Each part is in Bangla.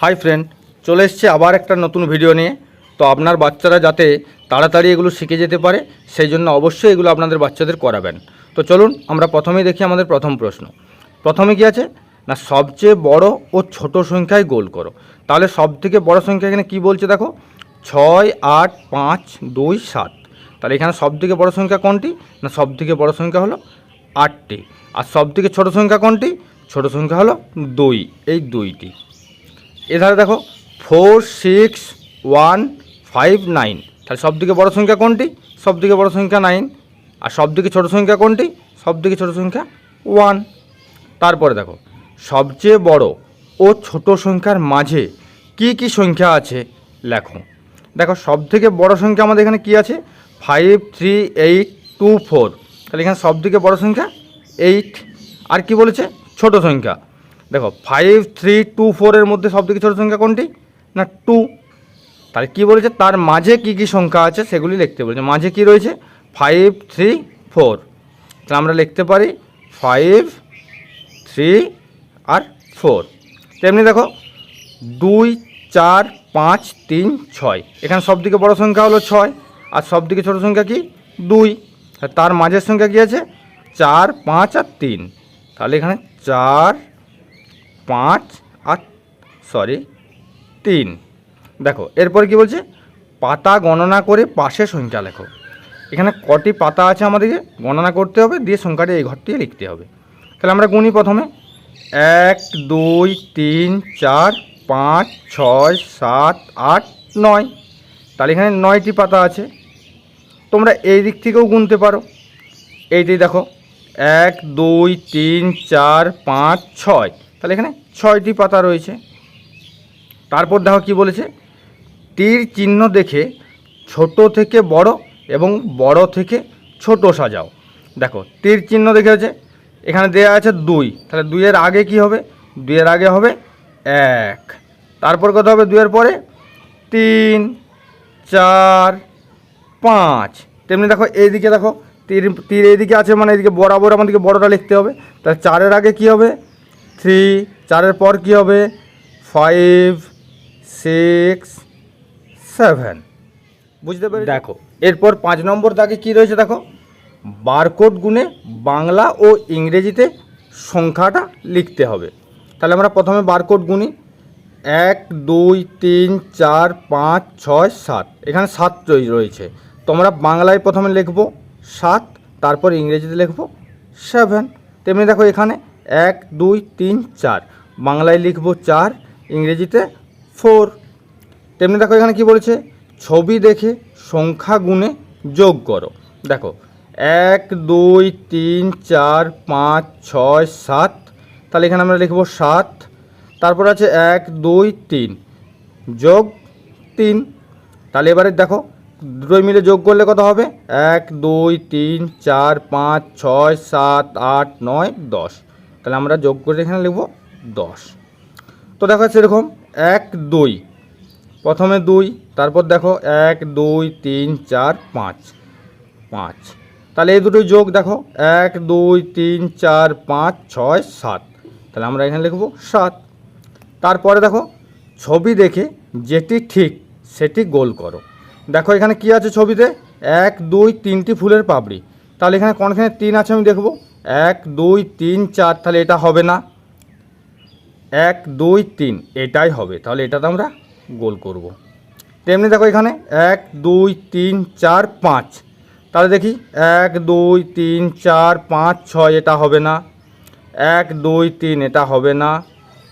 হাই ফ্রেন্ড, চলে এসছে আবার একটা নতুন ভিডিও নিয়ে। তো আপনার বাচ্চারা যাতে তাড়াতাড়ি এগুলো শিখে যেতে পারে, সেই জন্য অবশ্যই এগুলো আপনাদের বাচ্চাদের করাবেন। তো চলুন, আমরা প্রথমেই দেখি আমাদের প্রথম প্রশ্ন। প্রথমে কি আছে? না, সবচেয়ে বড় ও ছোট সংখ্যায় গোল করো। তাহলে সব থেকে বড় সংখ্যা এখানে কি বলছে দেখো? ছয়, আট, পাঁচ, দুই, সাত। তাহলে এখানে সব থেকে বড় সংখ্যা কোনটি? না সব থেকে বড় সংখ্যা হলো আটটি। আর সব থেকে ছোট সংখ্যা কোনটি? ছোট সংখ্যা হলো দুই। এই দুইটি। এধারে দেখো four six one five nine তাহলে সব থেকে বড় সংখ্যা কোনটি? সব থেকে বড় সংখ্যা নাইন আর সব থেকে ছোটো সংখ্যা কোনটি? সব থেকে ছোটো সংখ্যা ওয়ান তারপরে দেখো, সবচেয়ে বড় ও ছোট সংখ্যার মাঝে কি কি সংখ্যা আছে? লেখো। দেখো সব থেকে বড় সংখ্যা আমাদের এখানে কি আছে? Five three eight two four তাহলে এখানে সব থেকে বড় সংখ্যা এইট আর কি বলেছে? ছোট সংখ্যা। দেখো ফাইভ থ্রি টু ফোরের মধ্যে সব থেকে ছোটো সংখ্যা কোনটি? না টু তাহলে কী বলেছে? তার মাঝে কি কি সংখ্যা আছে সেগুলি লিখতে বলেছে। মাঝে কি রয়েছে? ফাইভ থ্রি ফোর তাহলে আমরা লিখতে পারি ফাইভ থ্রি আর ফোর তেমনি দেখো, দুই, চার, পাঁচ, তিন, ছয়। এখানে সব থেকে বড় সংখ্যা হলো ছয়, আর সব থেকে ছোটো সংখ্যা কি? দুই। তার মাঝের সংখ্যা কি আছে? চার, পাঁচ আর তিন। তাহলে এখানে চার পাঁচ আর সরি তিন। দেখো, এরপর কি বলছে? পাতা গণনা করে পাশে সংখ্যা লেখো। এখানে কটি পাতা আছে আমাদেরকে? গণনা করতে হবে, দিয়ে সংখ্যাটি এই ঘরটি লিখতে হবে। তাহলে আমরা গুনি প্রথমে। এক, দুই, তিন, চার, পাঁচ, ছয়, সাত, আট, নয়। তাহলে এখানে নয়টি পাতা আছে। তোমরা এই দিক থেকেও গুনতে পারো। এইটি দেখো, এক, দুই, তিন, চার, পাঁচ, ছয়। তাহলে এখানে ছয়টি পাতা রয়েছে। তারপর দেখো কি বলেছে? তীর চিহ্ন দেখে ছোট থেকে বড় এবং বড় থেকে ছোট সাজাও। দেখো, তীর চিহ্ন দেখে আছে এখানে দেয়া আছে দুই। তাহলে দুইয়ের আগে কি হবে? দুইয়ের আগে হবে এক। তারপর কত হবে দুইয়ের পরে? তিন, চার, পাঁচ। তেমনি দেখো, এইদিকে দেখো, তীর তীর এইদিকে আছে মানে এইদিকে বরাবর আমাদেরকে বড়টা লিখতে হবে। তাহলে চারের আগে কি হবে? থ্রি চারের পর কি হবে? ফাইভ সিক্স সেভেন বুঝতে পেরে দেখো। এরপর পাঁচ নম্বর দাগে কি রয়েছে দেখো? বারকোড গুণে বাংলা ও ইংরেজিতে সংখ্যাটা লিখতে হবে। তাহলে আমরা প্রথমে বারকোড গুনি। এক দুই তিন চার পাঁচ ছয় সাত। এখানে সাত রয়ে- রয়েছে। তোমরা বাংলায় প্রথমে লিখব সাত তারপর ইংরেজিতে লিখব সেভেন। তেমনি দেখো এখানে এক দুই তিন চার। বাংলায় লিখব চার, ইংরেজিতে ফোর। তেমনি দেখো এখানে কি বলেছে? ছবি দেখে সংখ্যা গুণে যোগ করো। দেখো, এক, দুই, তিন, চার, পাঁচ, ছয়, সাত। তাহলে এখানে আমরা লিখব সাত। তারপর আছে এক, দুই, তিন। যোগ তিন। তাহলে এবারে দেখো, দুটোই মিলে যোগ করলে কত হবে? এক, দুই, তিন, চার, পাঁচ, ছয়, সাত, আট, নয়, দশ। তাহলে আমরা যোগ করে এখানে লিখব দশ। তো দেখো সেরকম এক, দুই। প্রথমে দুই, তারপর দেখো এক, দুই, তিন, চার, পাঁচ। পাঁচ। তাহলে এই দুটোই যোগ দেখো, এক, দুই, তিন, চার, পাঁচ, ছয়, সাত। তাহলে আমরা এখানে লিখব সাত। তারপরে দেখো, ছবি দেখে যেটি ঠিক সেটি গোল করো। দেখো এখানে কি আছে ছবিতে? এক, দুই, তিনটি ফুলের পাপড়ি। তাহলে এখানে কোনখানে তিন আছে আমি দেখব? এক, দুই, তিন, চার। তাহলে এটা হবে না। এক, দুই, তিন, এটাই হবে। তাহলে এটাতে আমরা গোল করব। তেমনি দেখো এখানে এক, দুই, তিন, চার, পাঁচ। তাহলে দেখি, এক, দুই, তিন, চার, পাঁচ, ছয়, এটা হবে না। এক, দুই, তিন, এটা হবে না।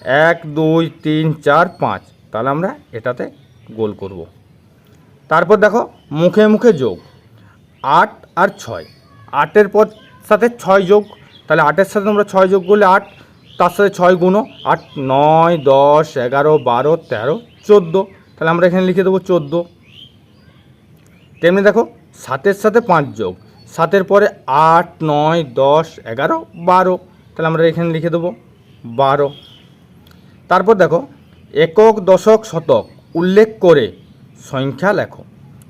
এক, দুই, তিন, চার, পাঁচ। তাহলে আমরা এটাতে গোল করব। তারপর দেখো, মুখে মুখে যোগ। আট আর ছয়। আটের পর সাথে ছয় যোগ। তাহলে আটের সাথে তোমরা ছয় যোগ করলে আট। তার সাথে ছয় গুণো আট, নয়, দশ, এগারো, বারো, তেরো, চোদ্দ। তাহলে আমরা এখানে লিখে দেবো চোদ্দ। তেমনি দেখো, সাতের সাথে পাঁচ যোগ, সাতের পরে আট, নয়, দশ, এগারো, বারো। তাহলে আমরা এখানে লিখে দেবো বারো। তারপর দেখো, একক, দশক, শতক উল্লেখ করে সংখ্যা লেখো।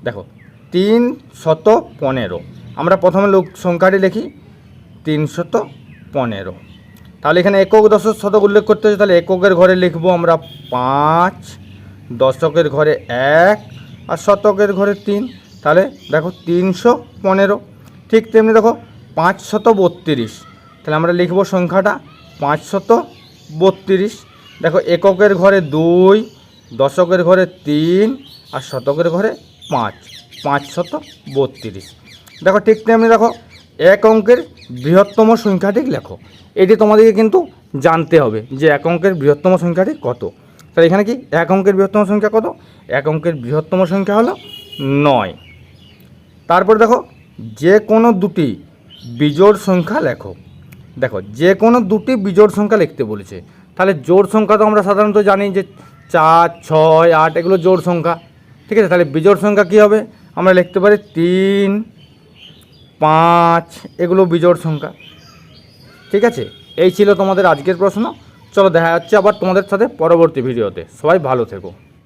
দেখো, তিন শত পনেরো। আমরা প্রথমে লোক সংখ্যাটি লিখি তিনশত পনেরো। তাহলে এখানে একক দশক শতক উল্লেখ করতে হচ্ছে, তাহলে এককের ঘরে লিখব আমরা পাঁচ, দশকের ঘরে এক আর শতকের ঘরে তিন। তাহলে দেখো তিনশো পনেরো। ঠিক তেমনি দেখো পাঁচশত বত্রিশ। তাহলে আমরা লিখব সংখ্যাটা পাঁচশত বত্রিশ। দেখো এককের ঘরে দুই, দশকের ঘরে তিন আর শতকের ঘরে পাঁচ, পাঁচশত বত্রিশ। দেখো ঠিক তেমনি দেখো এক অঙ্কের বৃহত্তম সংখ্যাটি লেখো। এটি তোমাদেরকে কিন্তু জানতে হবে যে এক অঙ্কের বৃহত্তম সংখ্যাটি কত। তাহলে এখানে কি এক অঙ্কের বৃহত্তম সংখ্যা কত? এক অঙ্কের বৃহত্তম সংখ্যা হলো নয়। তারপর দেখো, যে কোনো দুটি বিজোড় সংখ্যা লেখো। দেখো, যে কোনো দুটি বিজোড় সংখ্যা লিখতে বলেছে। তাহলে জোড় সংখ্যা তো আমরা সাধারণত জানি যে চার, ছয়, আট, এগুলো জোড় সংখ্যা। ঠিক আছে? তাহলে বিজোড় সংখ্যা কী হবে? আমরা লিখতে পারি তিন পাঁচ, এগুলো বিজোড় সংখ্যা। ঠিক আছে? এই ছিল তোমাদের আজকের প্রশ্ন। চলো দেখা যাচ্ছে আবার তোমাদের সাথে পরবর্তী ভিডিওতে। সবাই ভালো থেকো।